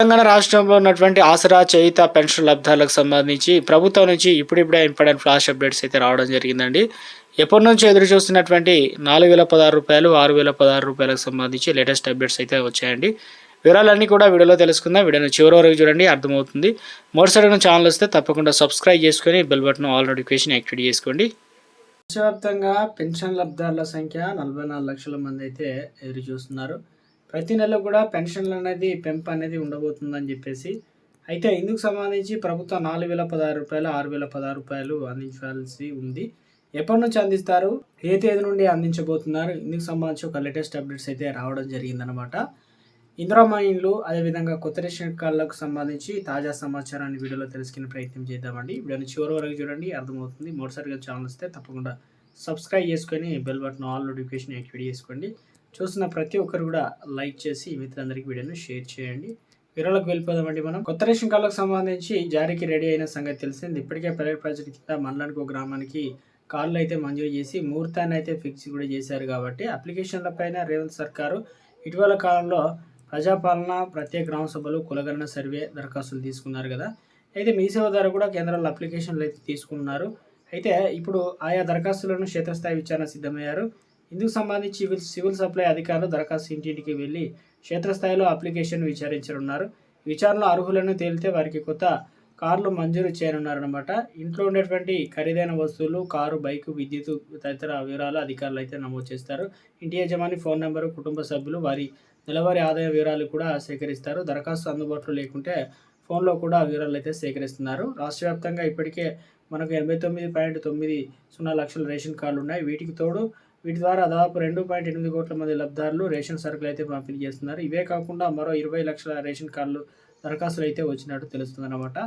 తెలంగాణ రాష్ట్రంలో ఉన్నటువంటి ఆసరా చేయిత పెన్షన్ లబ్ధాలకు సంబంధించి ప్రభుత్వం నుంచి ఇప్పుడిప్పుడే ఇంపార్టెంట్ ఫ్లాష్ అప్డేట్స్ అయితే రావడం జరిగిందండి. ఎప్పటి నుంచి ఎదురు చూస్తున్నటువంటి నాలుగు వేల పదహారు రూపాయలు ఆరు వేల పదహారు రూపాయలకు సంబంధించి లేటెస్ట్ అప్డేట్స్ అయితే వచ్చాయండి. వివరాలన్నీ కూడా వీడియోలో తెలుసుకుందాం. వీడియోను చివరి వరకు చూడండి అర్థమవుతుంది. మొదటిసారి ఛానల్ వస్తే తప్పకుండా సబ్స్క్రైబ్ చేసుకొని bell button all notification activate చేసుకోండి. దేశవ్యాప్తంగా పెన్షన్ లబ్ధారుల సంఖ్య నలభై నాలుగు లక్షల మంది అయితే ఎదురు చూస్తున్నారు. ప్రతి నెల కూడా పెన్షన్లు అనేది పెంపు అనేది ఉండబోతుందని చెప్పేసి అయితే ఇందుకు సంబంధించి ప్రభుత్వం నాలుగు వేల పదహారు రూపాయలు ఆరు వేల పదహారు రూపాయలు అందించాల్సి ఉంది. ఎప్పటి నుంచి అందిస్తారు? ఏ తేదీ నుండి అందించబోతున్నారు? ఇందుకు సంబంధించి ఒక లేటెస్ట్ అప్డేట్స్ అయితే రావడం జరిగిందనమాట ఇందిరా మైన్లు అదేవిధంగా కొత్త రేషన్ కార్డులకు సంబంధించి తాజా సమాచారాన్ని వీడియోలో తెలుసుకునే ప్రయత్నం చేద్దామండి. వీడియోని చివరి వరకు చూడండి అర్థమవుతుంది. మొదటిసారిగా ఛానల్ వస్తే తప్పకుండా సబ్స్క్రైబ్ చేసుకొని bell button all notification activate చేసుకోండి. చూసిన ప్రతి ఒక్కరు కూడా లైక్ చేసి మిత్రులందరికీ వీడియోను షేర్ చేయండి. వివరాలకు వెళ్ళిపోదామండి మనం. కొత్త రేషన్ కార్డులకు సంబంధించి జారీకి రెడీ అయిన సంగతి తెలిసింది. ఇప్పటికే ప్రైవేట్ ప్రాజెక్ట్ కింద మండలానికి ఒక గ్రామానికి కార్డులు అయితే మంజూరు చేసి ముహూర్తాన్ని అయితే ఫిక్స్ కూడా చేశారు కాబట్టి అప్లికేషన్ల పైన రేవంత్ సర్కారు ఇటీవల కాలంలో ప్రజాపాలన ప్రత్యేక గ్రామ సభలు కులగణన సర్వే దరఖాస్తులు తీసుకున్నారు కదా. అయితే మీ సేవ ద్వారా కూడా కేంద్రాల్లో అప్లికేషన్లు అయితే తీసుకున్నారు. అయితే ఇప్పుడు ఆయా దరఖాస్తులను క్షేత్రస్థాయి విచారణ సిద్ధమయ్యారు. ఇందుకు సంబంధించి సివిల్ సివిల్ సప్లై అధికారులు దరఖాస్తు ఇంటింటికి వెళ్ళి క్షేత్రస్థాయిలో అప్లికేషన్ విచారించనున్నారు. విచారణలో అర్హులను తేలితే వారికి కొత్త కార్లు మంజూరు చేయనున్నారనమాట ఇంట్లో ఉండేటువంటి ఖరీదైన వస్తువులు కారు బైక్ విద్యుత్ తదితర వివరాలు అధికారులు అయితే నమోదు చేస్తారు. ఇంటి యజమాని ఫోన్ నెంబరు కుటుంబ సభ్యులు వారి నెలవారీ ఆదాయ వివరాలు కూడా సేకరిస్తారు. దరఖాస్తు అందుబాటులో లేకుంటే ఫోన్లో కూడా వివరాలు అయితే సేకరిస్తున్నారు. రాష్ట్ర వ్యాప్తంగా ఇప్పటికే మనకు ఎనభై తొమ్మిది పాయింట్ తొమ్మిది సున్నా లక్షల రేషన్ కార్డులు ఉన్నాయి వీటికి తోడు వీటి ద్వారా దాదాపు రెండు పాయింట్ ఎనిమిది కోట్ల మంది లబ్ధారులు రేషన్ సరుకులు అయితే పంపిణీ చేస్తున్నారు. ఇవే కాకుండా మరో ఇరవై లక్షల రేషన్ కార్డులు దరఖాస్తులు అయితే వచ్చినట్టు తెలుస్తుంది అనమాట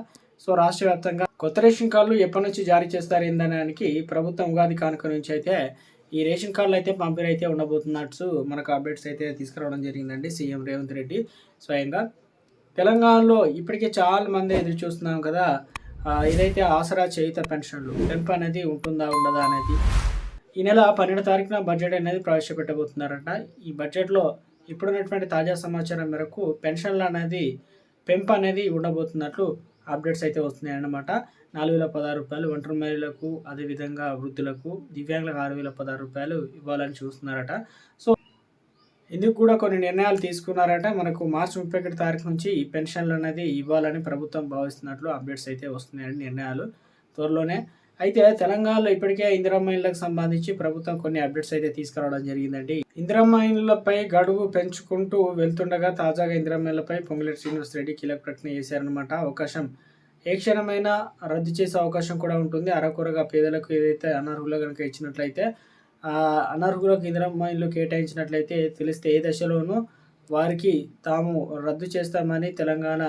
సో రాష్ట్ర వ్యాప్తంగా కొత్త రేషన్ కార్డులు ఎప్పటి నుంచి జారీ చేస్తారు ఏందనడానికి ప్రభుత్వం ఉగాది కానుక నుంచి అయితే ఈ రేషన్ కార్డులు అయితే పంపిణీ అయితే ఉండబోతున్నట్టు మనకు అప్డేట్స్ అయితే తీసుకురావడం జరిగిందండి సీఎం రేవంత్ రెడ్డి స్వయంగా. తెలంగాణలో ఇప్పటికే చాలా మంది ఎదురు చూస్తున్నాం కదా ఇదైతే ఆసరా చేయుత పెన్షన్లు పెంపు అనేది ఉంటుందా ఉండదా అనేది ఈ నెల పన్నెండు తారీఖున బడ్జెట్ అనేది ప్రవేశపెట్టబోతున్నారట. ఈ బడ్జెట్లో ఇప్పుడున్నటువంటి తాజా సమాచారం మేరకు పెన్షన్లు అనేది పెంపు అనేది ఉండబోతున్నట్లు అప్డేట్స్ అయితే వస్తున్నాయి అన్నమాట. నాలుగు వేల పదహారు రూపాయలు ఒంటరి మహిళలకు అదేవిధంగా వృద్ధులకు దివ్యాంగులకు ఆరు వేల పదహారు రూపాయలు ఇవ్వాలని చూస్తున్నారట. సో ఇందుకు కూడా కొన్ని నిర్ణయాలు తీసుకున్నారట. మనకు మార్చి ముప్పై ఒకటి తారీఖు నుంచి ఈ పెన్షన్లు అనేది ఇవ్వాలని ప్రభుత్వం భావిస్తున్నట్లు అప్డేట్స్ అయితే వస్తున్నాయని నిర్ణయాలు. త్వరలోనే అయితే తెలంగాణలో ఇప్పటికే ఇందిరమ్మ సంబంధించి ప్రభుత్వం కొన్ని అప్డేట్స్ అయితే తీసుకురావడం జరిగిందండి. ఇందిరమ్మ గడువు పెంచుకుంటూ వెళ్తుండగా తాజాగా ఇందిరమ్మ పొంగులేటి శ్రీనివాస్ రెడ్డి కీలక ప్రకటన చేశారనమాట అవకాశం ఏ క్షణమైనా రద్దు చేసే అవకాశం కూడా ఉంటుంది. అరకొరగా పేదలకు ఏదైతే అనర్హులు కనుక ఇచ్చినట్లయితే ఆ అనర్హులకు ఇందిరమ్మ కేటాయించినట్లయితే తెలిస్తే ఏ దశలోనూ వారికి తాము రద్దు చేస్తామని తెలంగాణ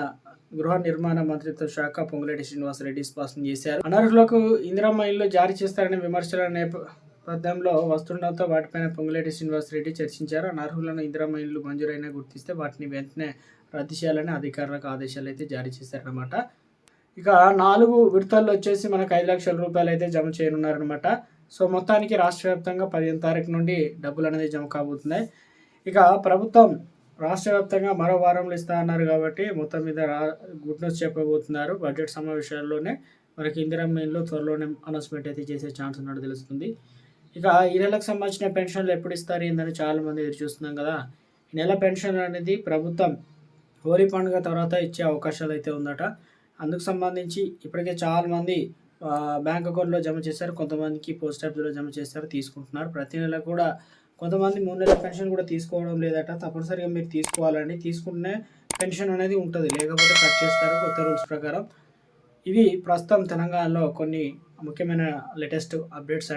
గృహ నిర్మాణ మంత్రిత్వ శాఖ పొంగులేటి శ్రీనివాసరెడ్డి స్పష్టం చేశారు. అనర్హులకు ఇందిరమ్మ ఇల్లు జారీ చేస్తారనే విమర్శల నేపథ్యంలో వస్తుండటంతో వాటిపైన పొంగులేటి శ్రీనివాసరెడ్డి చర్చించారు. అనర్హులను ఇందిరమ్మ ఇల్లు మంజూరైనా గుర్తిస్తే వాటిని వెంటనే రద్దు చేయాలని అధికారులకు ఆదేశాలు అయితే జారీ చేశారనమాట ఇక నాలుగు విడతల్లో వచ్చేసి మనకు ఐదు లక్షల రూపాయలు అయితే జమ చేయనున్నారనమాట సో మొత్తానికి రాష్ట్ర వ్యాప్తంగా పదిహేను తారీఖు నుండి డబ్బులు అనేది జమ కాబోతున్నాయి. ఇక ప్రభుత్వం రాష్ట్ర వ్యాప్తంగా మరో వారంలో ఇస్తా అన్నారు కాబట్టి మొత్తం మీద రా గుడ్ న్యూస్ చెప్పబోతున్నారు. బడ్జెట్ సమావేశాల్లోనే మనకి ఇందిరా మెయిన్లో త్వరలోనే అనౌన్స్మెంట్ అయితే చేసే ఛాన్స్ ఉన్నట్టు తెలుస్తుంది. ఇక ఈ నెలకు సంబంధించిన పెన్షన్లు ఎప్పుడు ఇస్తారు ఏందని చాలా మంది ఎదురు చూస్తున్నాం కదా. ఈ నెల పెన్షన్ అనేది ప్రభుత్వం హోలీ పండుగ తర్వాత ఇచ్చే అవకాశాలు అయితే ఉందట. అందుకు సంబంధించి ఇప్పటికే చాలామంది బ్యాంక్ అకౌంట్లో జమ చేశారు. కొంతమందికి పోస్ట్ ఆఫీస్లో జమ చేస్తారు తీసుకుంటున్నారు. ప్రతి నెల కూడా కొంతమంది మూడు నెలల పెన్షన్ కూడా తీసుకోవడం లేదట. తప్పనిసరిగా మీరు తీసుకోవాలండి. తీసుకునే పెన్షన్ అనేది ఉంటుంది. లేకపోతే కట్ చేస్తారు కొత్త రూల్స్ ప్రకారం. ఇవి ప్రస్తుతం తెలంగాణలో కొన్ని ముఖ్యమైన లేటెస్ట్ అప్డేట్స్